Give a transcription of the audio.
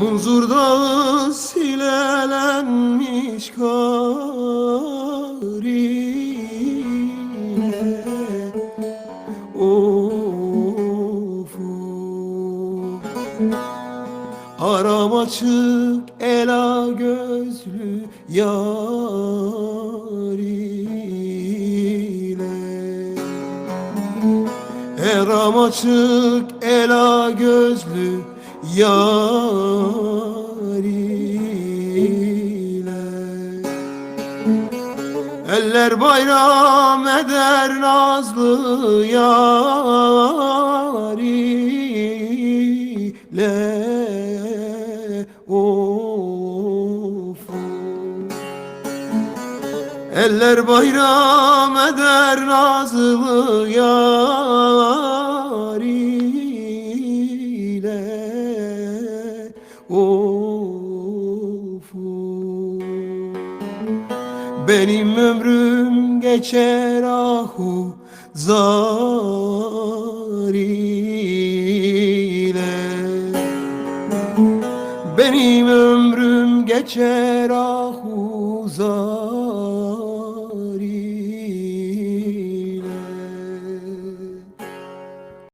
Munzur dağı silelenmiş kar ile Of of. Aram açık ela gözlü yar ile. Eram açık ela gözlü yar ile Eller bayram eder nazlı yar ile Of. Eller bayram eder nazlı yar Of benim ömrüm geçer ahu zar ile Benim ömrüm geçer ahu zar